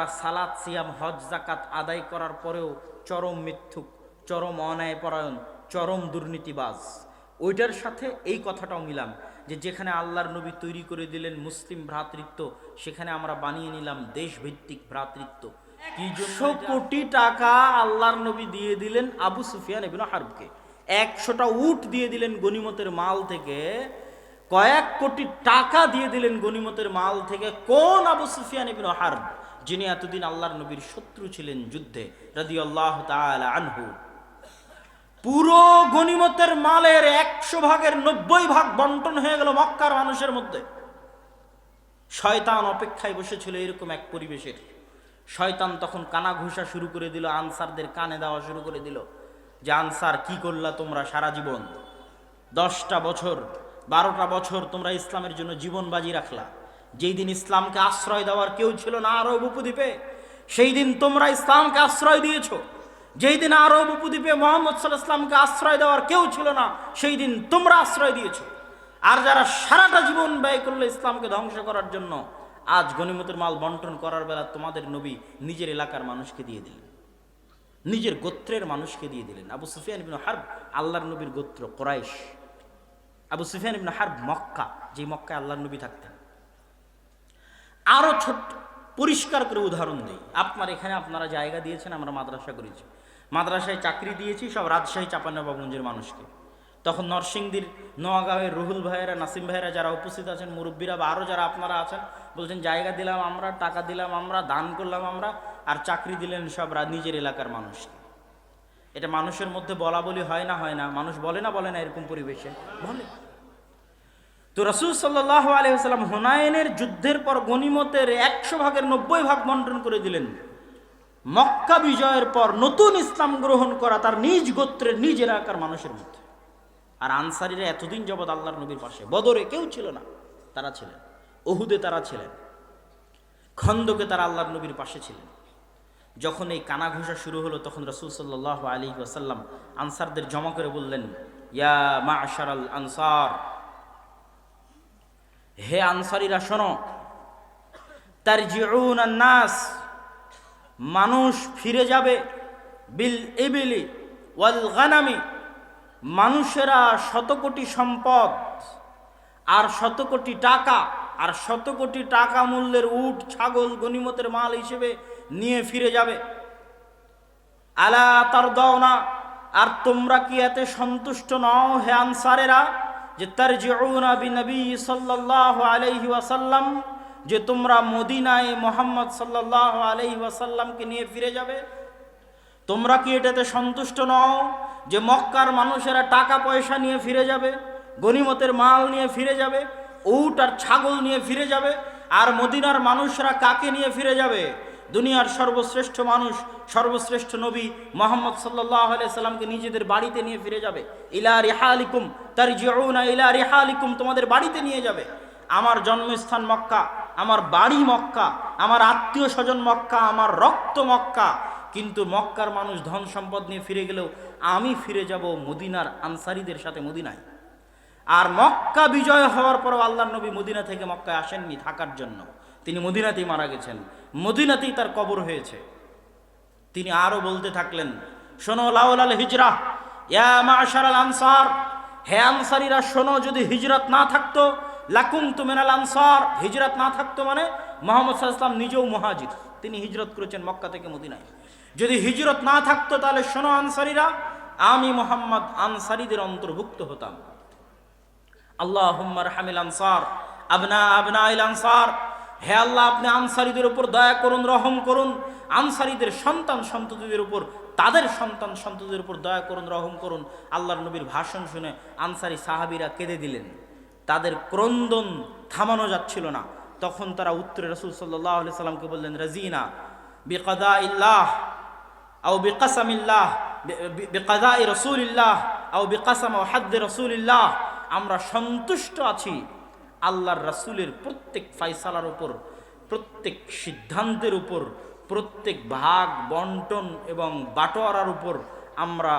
আমরা সালাদ সিয়াম হজ জাকাত আদায় করার পরেও চরম মিথ্যুক চরম অন্যায় পরায়ণ চরম দুর্নীতিবাজ। ওইটার সাথে এই কথাটাও মিলাম যে যেখানে আল্লাহর নবী তৈরি করে দিলেন মুসলিম ভ্রাতৃত্ব সেখানে আমরা বানিয়ে নিলাম দেশভিত্তিক ভ্রাতৃত্ব। একশো কোটি টাকা আল্লাহর নবী দিয়ে দিলেন আবু সুফিয়ান এবিন হারবকে। একশোটা উট দিয়ে দিলেন গনিমতের মাল থেকে। কয়েক কোটি টাকা দিয়ে দিলেন গনিমতের মাল থেকে কোন আবু সুফিয়ান ইবিন হারব? যিনি এতদিন আল্লাহর নবীর শত্রু ছিলেন যুদ্ধে রাদি আল্লাহ আনহু, পুরো গনিমতের মালের একশো ভাগের নব্বই ভাগ বন্টন হয়ে গেল মক্কার মানুষের মধ্যে। শয়তান অপেক্ষায় বসেছিল এরকম এক পরিবেশের। শয়তান তখন কানা ঘুষা শুরু করে দিল, আনসারদের কানে দেওয়া শুরু করে দিল যে, আনসার, কি করলা তোমরা সারা জীবন? দশটা বছর, বারোটা বছর তোমরা ইসলামের জন্য জীবন বাজি রাখলা। যেই দিন ইসলামকে আশ্রয় দেওয়ার কেউ ছিল না আরব উপদ্বীপে, সেই দিন তোমরা ইসলামকে আশ্রয় দিয়েছ। যেই দিন আরব উপদ্বীপে মোহাম্মদ সাল্লাহ ইসলামকে আশ্রয় দেওয়ার কেউ ছিল না, সেই দিন তোমরা আশ্রয় দিয়েছ। আর যারা সারাটা জীবন ব্যয় করল ইসলামকে ধ্বংস করার জন্য, আজ গনিমতের মাল বন্টন করার বেলা তোমাদের নবী নিজের এলাকার মানুষকে দিয়ে দিলেন। নিজের গোত্রের মানুষকে দিয়ে দিলেন। আবু সুফিয়ান ইবিন হার্ব, আল্লাহর নবীর গোত্র Quraysh. Abu Sufyan ibn Harb Mecca যে মক্কায় আল্লাহর নবী থাকতেন। আরও ছোট্ট, পরিষ্কার করে উদাহরণ দিই। আপনার এখানে আপনারা জায়গা দিয়েছেন, আমরা মাদ্রাসা করেছি। মাদ্রাসায় চাকরি দিয়েছি, সব রাজশাহী চাপানবাবগঞ্জের মানুষকে। তখন নরসিংদীর, নোয়াগাঁওয়ের রুহুল ভাইয়েরা, নাসিম ভাইয়েরা যারা উপস্থিত আছেন, মুরব্বীরা বা আরও যারা আপনারা আছেন, বলছেন, জায়গা দিলাম আমরা, টাকা দিলাম আমরা, দান করলাম আমরা, আর চাকরি দিলেন সব নিজের এলাকার মানুষকে। এটা মানুষের মধ্যে বলা বলি হয় না হয় না। মানুষ বলে না বলে না, এরকম পরিবেশে। বলে। তো রসুল সাল্লাহ আলহিহাল্লাম হুনায়নের যুদ্ধের পর গনিমতের একশো ভাগের নব্বই ভাগ বন্টন করে দিলেন। মক্কা বিজয়ের পর নতুন ইসলাম গ্রহণ করা তার নিজ গোত্রের নিজ এলাকার মানুষের মধ্যে। আর আনসারিরা এতদিন জবৎ আল্লাহর নবীর পাশে। বদরে কেউ ছিল না, তারা ছিলেন। ওহুদে তারা ছিলেন। খন্দকে তারা আল্লাহর নবীর পাশে ছিলেন। যখন এই কানা ঘোষা শুরু হলো, তখন রসুল সাল্লাহ আলী ওয়াসাল্লাম আনসারদের জমা করে বললেন, ইয়া মা আশারাল আনসার হে আনসারিরা, শোনো। তার নাস, মানুষ ফিরে যাবে বিল ইবিলি ওয়াল গানামি, মানুষেরা শত কোটি সম্পদ আর শত কোটি টাকা আর শত কোটি টাকা মূল্যের উট, ছাগল গনিমতের মাল হিসেবে নিয়ে ফিরে যাবে। আলা তার দাও না আর তোমরা কি এতে সন্তুষ্ট নও হে আনসারেরা? যে তার জিউনা বি নবী সাল্লাহ আলাইহি ওয়াসাল্লাম, যে তোমরা মদিনায় মোহাম্মদ সাল্লাহ আলাইহি ওয়াসাল্লামকে নিয়ে ফিরে যাবে। তোমরা কি এটাতে সন্তুষ্ট নও যে মক্কার মানুষেরা টাকা পয়সা নিয়ে ফিরে যাবে, গনিমতের মাল নিয়ে ফিরে যাবে উট আর ছাগল নিয়ে ফিরে যাবে, আর মদিনার মানুষরা কাকে নিয়ে ফিরে যাবে? দুনিয়ার সর্বশ্রেষ্ঠ মানুষ, সর্বশ্রেষ্ঠ নবী মোহাম্মদ সাল্লাহ সাল্লামকে নিজেদের বাড়িতে নিয়ে ফিরে যাবে। ইলা রিহালিকুম তার জিউনা ইলা রিহালিকুম তোমাদের বাড়িতে নিয়ে যাবে। আমার জন্মস্থান মক্কা, আমার বাড়ি মক্কা, আমার আত্মীয় স্বজন মক্কা, আমার রক্ত মক্কা। কিন্তু মক্কার মানুষ ধন সম্পদ নিয়ে ফিরে গেলেও আমি ফিরে যাব মদিনার আনসারিদের সাথে মদিনায়। আর মক্কা বিজয় হওয়ার পরও আল্লাহ নবী মদিনা থেকে মক্কায় আসেননি থাকার জন্য। তিনি মদিনাতেই মারা গেছেন। মদিনাতেই তার কবর হয়েছে। তিনি আরও বলতে থাকলেন, শোনো লাউলাল হিজরা, ইয়া মাশারাল আনসার, হে আনসারিরা, শোনো, যদি হিজরত না থাকতো লাকুম তুমিনাল আনসার। হিজরত না থাকতো মানে মোহাম্মদ সাল্লাম নিজেও মহাজির। তিনি হিজরত করেছেন মক্কা থেকে মদিনায়। যদি হিজরত না থাকতো, তাহলে শোনো আনসারিরা, আমি মোহাম্মদ আনসারিদের অন্তর্ভুক্ত হতাম। আল্লাহ হামিল আনসার, আবনা আবনা আনসার হে আল্লাহ, আপনি আনসারিদের উপর দয়া করুন, রহম করুন। আনসারিদের সন্তান সন্ততিদের উপর, তাদের সন্তান সন্ততিদের উপর দয়া করুন, রহম করুন। আল্লাহর নবীর ভাষণ শুনে আনসারি সাহাবিরা কেঁদে দিলেন। তাদের ক্রন্দন থামানো যাচ্ছিল না। তখন তারা উত্তরে রসুল সাল্লাহ সাল্লামকে বললেন, রাজিনা বিকদা ইল্লাহ আও বিকাসামিল্লাহ বিকাদা রসুলিল্লাহ আও বিকাসাম হাদ্দে রসুলিল্লাহ, আমরা সন্তুষ্ট আছি আল্লাহর রাসূলের প্রত্যেক ফাইসালার উপর, প্রত্যেক সিদ্ধান্তের উপর, প্রত্যেক ভাগ, বন্টন এবং বাটোয়ারার উপর আমরা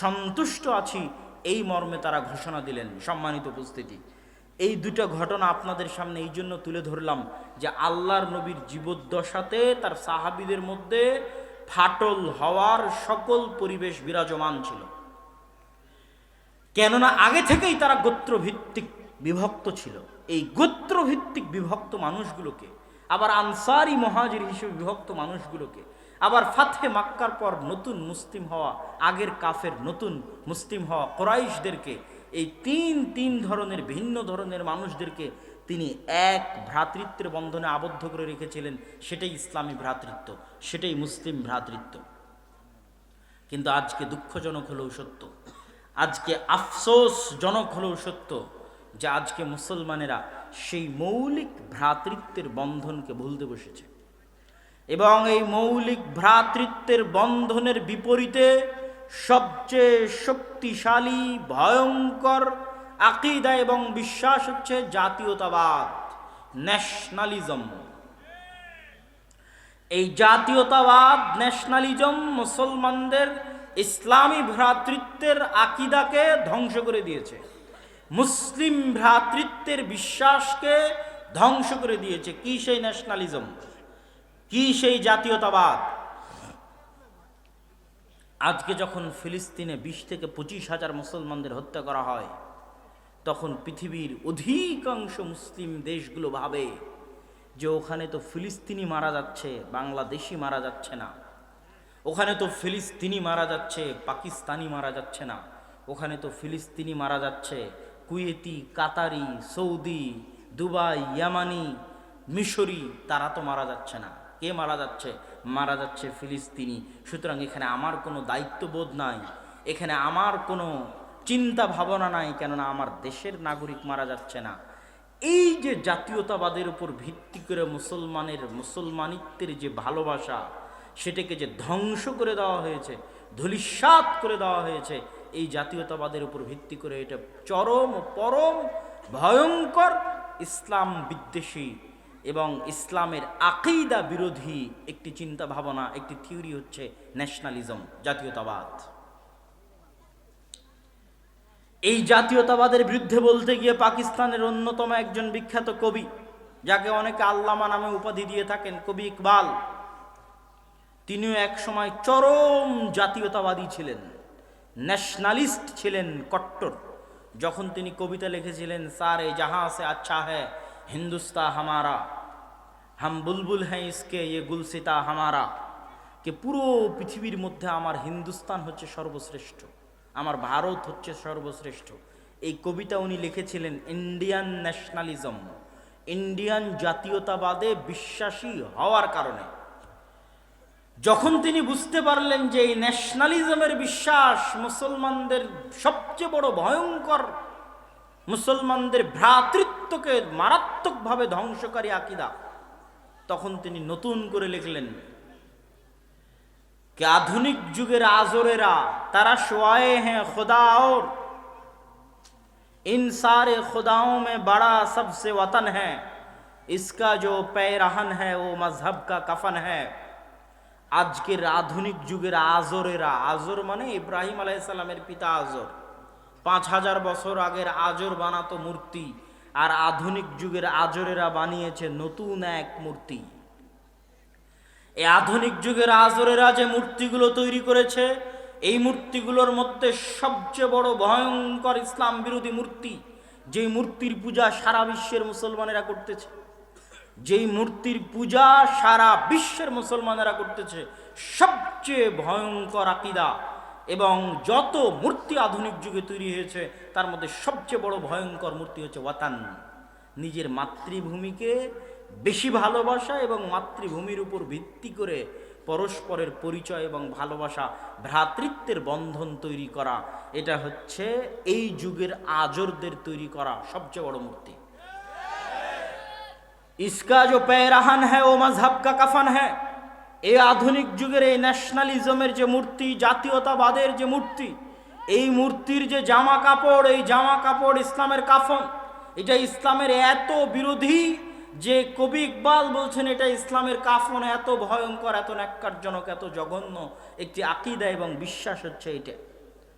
সন্তুষ্ট আছি, এই মর্মে তারা ঘোষণা দিলেন সম্মানিত উপস্থিতি। এই দুটো ঘটনা আপনাদের সামনে এই জন্য তুলে ধরলাম যে আল্লাহর নবীর জীবদ্দশাতে তার সাহাবিদের মধ্যে ফাটল হওয়ার সকল পরিবেশ বিরাজমান ছিল। কেননা আগে থেকেই তারা গোত্রভিত্তিক বিভক্ত ছিল। এই গোত্রভিত্তিক বিভক্ত মানুষগুলোকে, আবার আনসারি মহাজির হিসেবে বিভক্ত মানুষগুলোকে, আবার ফাতহে মাক্কার পর নতুন মুসলিম হওয়া, আগের কাফের নতুন মুসলিম হওয়া কোরাইশদেরকে, এই তিন তিন ধরনের, ভিন্ন ধরনের মানুষদেরকে তিনি এক ভ্রাতৃত্বের বন্ধনে আবদ্ধ করে রেখেছিলেন, সেটাই ইসলামী ভ্রাতৃত্ব, সেটাই মুসলিম ভ্রাতৃত্ব। কিন্তু আজকে দুঃখজনক হলেও সত্য, আজকে আফসোসজনক হলেও সত্য যে আজকে মুসলমানেরা সেই মৌলিক ভ্রাতৃত্বের বন্ধনকে ভুলতে বসেছে। এবং এই মৌলিক ভ্রাতৃত্বের বন্ধনের বিপরীতে সবচেয়ে শক্তিশালী, ভয়ঙ্কর আকিদা এবং বিশ্বাস হচ্ছে জাতীয়তাবাদ ন্যাশনালিজম এই জাতীয়তাবাদ ন্যাশনালিজম মুসলমানদের ইসলামী ভ্রাতৃত্বের আকিদাকে ধ্বংস করে দিয়েছে। মুসলিম ভ্রাতৃত্বের বিশ্বাসকে ধ্বংস করে দিয়েছে। কি সেই ন্যাশনালিজম কি সেই জাতীয়তাবাদ? আজকে যখন ফিলিস্তিনে বিশ থেকে পঁচিশ হাজার মুসলমানদের হত্যা করা হয়, তখন পৃথিবীর অধিকাংশ মুসলিম দেশগুলো ভাবে যে ওখানে তো ফিলিস্তিনি মারা যাচ্ছে, বাংলাদেশি মারা যাচ্ছে না। ওখানে তো ফিলিস্তিনি মারা যাচ্ছে, পাকিস্তানি মারা যাচ্ছে না। ওখানে তো ফিলিস্তিনি মারা যাচ্ছে কুয়েতি, কাতারি, সৌদি, দুবাই, ইয়ামানি, মিশরি, তারা তো মারা যাচ্ছে না। কে মারা যাচ্ছে? মারা যাচ্ছে ফিলিস্তিনি। সুতরাং এখানে আমার কোনো দায়িত্ববোধ নাই। এখানে আমার কোনো চিন্তা ভাবনা নাই, কেননা আমার দেশের নাগরিক মারা যাচ্ছে না। এই যে জাতীয়তাবাদের উপর ভিত্তি করে মুসলমানের মুসলমানিত্বের যে ভালোবাসা, সেটাকে যে ধ্বংস করে দেওয়া হয়েছে, ধূলিসাৎ করে দেওয়া হয়েছে এই জাতীয়তাবাদের উপর ভিত্তি করে এটা চরম পরম ভয়ঙ্কর ইসলাম বিদ্বেষী এবং ইসলামের আকিদা বিরোধী একটি চিন্তা ভাবনা একটি থিওরি হচ্ছে ন্যাশনালিজম, জাতীয়তাবাদ। এই জাতীয়তাবাদের বিরুদ্ধে বলতে গিয়ে পাকিস্তানের অন্যতম একজন বিখ্যাত কবি, যাকে অনেকে আল্লামা নামে উপাধি দিয়ে থাকেন, কবি ইকবাল, তিনিও এক সময় চরম জাতীয়তাবাদী ছিলেন। ন্যাশনালিস্ট ছিলেন কট্টর। যখন তিনি কবিতা লিখেছিলেন, সারে জাহাঁ সে আচ্ছা হ্যাঁ হিন্দুস্তা হামারা। হাম বুলবুল হ্যাঁ ইসকে ইয়ে গুলসিতা হামারা। কে পুরো পৃথিবীর মধ্যে আমার হিন্দুস্তান হচ্ছে সর্বশ্রেষ্ঠ, আমার ভারত হচ্ছে সর্বশ্রেষ্ঠ। এই কবিতা উনি লিখেছিলেন ইন্ডিয়ান ন্যাশনালিজম ইন্ডিয়ান জাতীয়তাবাদে বিশ্বাসী হওয়ার কারণে। যখন তিনি বুঝতে পারলেন যে এই ন্যাশনালিজমের বিশ্বাস মুসলমানদের সবচেয়ে বড় ভয়ঙ্কর মুসলমানদের ভ্রাতৃত্বকে মারাত্মকভাবে ধ্বংসকারী আকিদা তখন তিনি নতুন করে লিখলেন कि आधुनिक जुगेर आजोरेरा तारा शुआए हैं खुदा और इन सारे खुदाओं में बड़ा सबसे वतन है इसका जो पैरहन है वो मजहब का कफन है আজকের আধুনিক যুগের আজরেরা, আজর মানে ইব্রাহিম আলাইসাল্লামের পিতা আজর। পাঁচ হাজার বছর আগের আজর বানাতো মূর্তি, আর আধুনিক যুগের আজরেরা বানিয়েছে নতুন এক মূর্তি। এই আধুনিক যুগের আজরেরা যে মূর্তিগুলো তৈরি করেছে, এই মূর্তিগুলোর মধ্যে সবচেয়ে বড় ভয়ঙ্কর ইসলাম বিরোধী মূর্তি, যেই মূর্তির পূজা সারা বিশ্বের মুসলমানেরা করতেছে। যেই মূর্তির পূজা সারা বিশ্বের মুসলমানেরা করতেছে, সবচেয়ে ভয়ঙ্কর আকিদা। এবং যত মূর্তি আধুনিক যুগে তৈরি হয়েছে, তার মধ্যে সবচেয়ে বড় ভয়ঙ্কর মূর্তি হচ্ছে ওয়াতান। নিজের মাতৃভূমিকে বেশি ভালোবাসা এবং মাতৃভূমির উপর ভিত্তি করে পরস্পরের পরিচয় এবং ভালোবাসা, ভ্রাতৃত্বের বন্ধন তৈরি করা। এটা হচ্ছে এই যুগের আজরদের তৈরি করা সবচেয়ে বড় মূর্তি। इसका जो पैराहन है वो मजहब का कफन है এই আধুনিক যুগের এই ন্যাশনালিজমের যে মূর্তি জাতীয়তাবাদের যে মূর্তি এই মূর্তির যে জামা কাপড় এই জামা কাপড় ইসলামের কাফন এটা ইসলামের এত বিরোধী যে কবি ইকবাল বলছেন এটা ইসলামের কাফন এত ভয়ঙ্কর এত ন্যাক্কারজনক এত জঘন্য একটি আকিদা এবং বিশ্বাস হচ্ছে এটা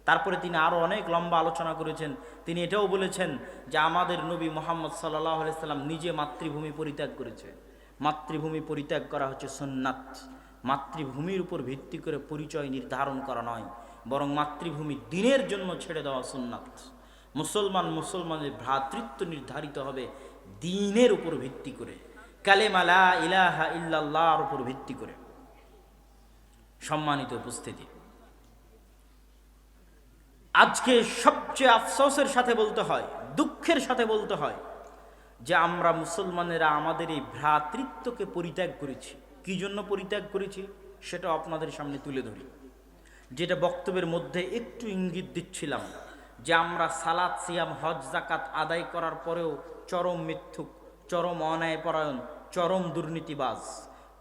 তারপরে তিনি আরও অনেক লম্বা আলোচনা করেছেন। তিনি এটাও বলেছেন যে আমাদের নবী মোহাম্মদ সাল্লাহ সাল্লাম নিজে মাতৃভূমি পরিত্যাগ করেছে। মাতৃভূমি পরিত্যাগ করা হচ্ছে সুন্নাত। মাতৃভূমির উপর ভিত্তি করে পরিচয় নির্ধারণ করা নয়। বরং মাতৃভূমি দিনের জন্য ছেড়ে দেওয়া সুন্নাত। মুসলমান মুসলমানের ভ্রাতৃত্ব নির্ধারিত হবে দিনের উপর ভিত্তি করে। কালেমালা ইলাহা ইল্লাল্লাহর উপর ভিত্তি করে। সম্মানিত উপস্থিতি। আজকে সবচেয়ে আফসোসের সাথে বলতে হয়, দুঃখের সাথে বলতে হয় যে আমরা মুসলমানেরা আমাদের এই ভ্রাতৃত্বকে পরিত্যাগ করেছি। কি জন্য পরিত্যাগ করেছি? সেটা আপনাদের সামনে তুলে ধরি। যেটা বক্তব্যের মধ্যে একটু ইঙ্গিত দিচ্ছিলাম যে আমরা সালাদ সিয়াম, হজ জাকাত আদায় করার পরেও চরম মিথ্যুক, চরম অন্যায়পরায়ণ, চরম দুর্নীতিবাজ।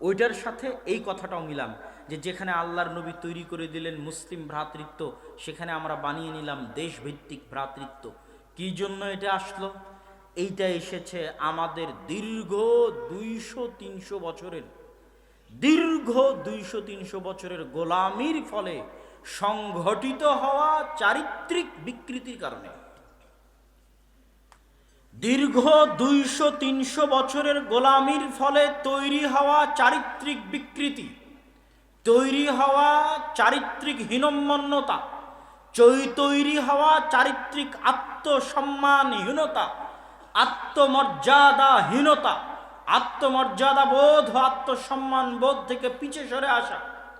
ওইটার সাথে এই কথাটাও মিলাম যে যেখানে আল্লাহর নবী তৈরি করে দিলেন মুসলিম ভ্রাতৃত্ব, সেখানে আমরা বানিয়ে নিলাম দেশভিত্তিক ভ্রাতৃত্ব। কি জন্য এটা আসলো? এইটা এসেছে আমাদের দীর্ঘ দুইশো তিনশো বছরের, দীর্ঘ দুইশো তিনশো বছরের গোলামির ফলে সংঘটিত হওয়া চারিত্রিক বিকৃতির কারণে। দীর্ঘ দুইশো তিনশো বছরের গোলামির ফলে তৈরি হওয়া চারিত্রিক বিকৃতি। তৈরি হওয়া চারিত্রিক হীনম্মন্যতা, চৈ তৈরি হওয়া চারিত্রিক আত্মসম্মানহীনতা, আত্মমর্যাদাহীনতা আত্মমর্যাদা বোধ আত্মসম্মান বোধ থেকে পিছে সরে আসা।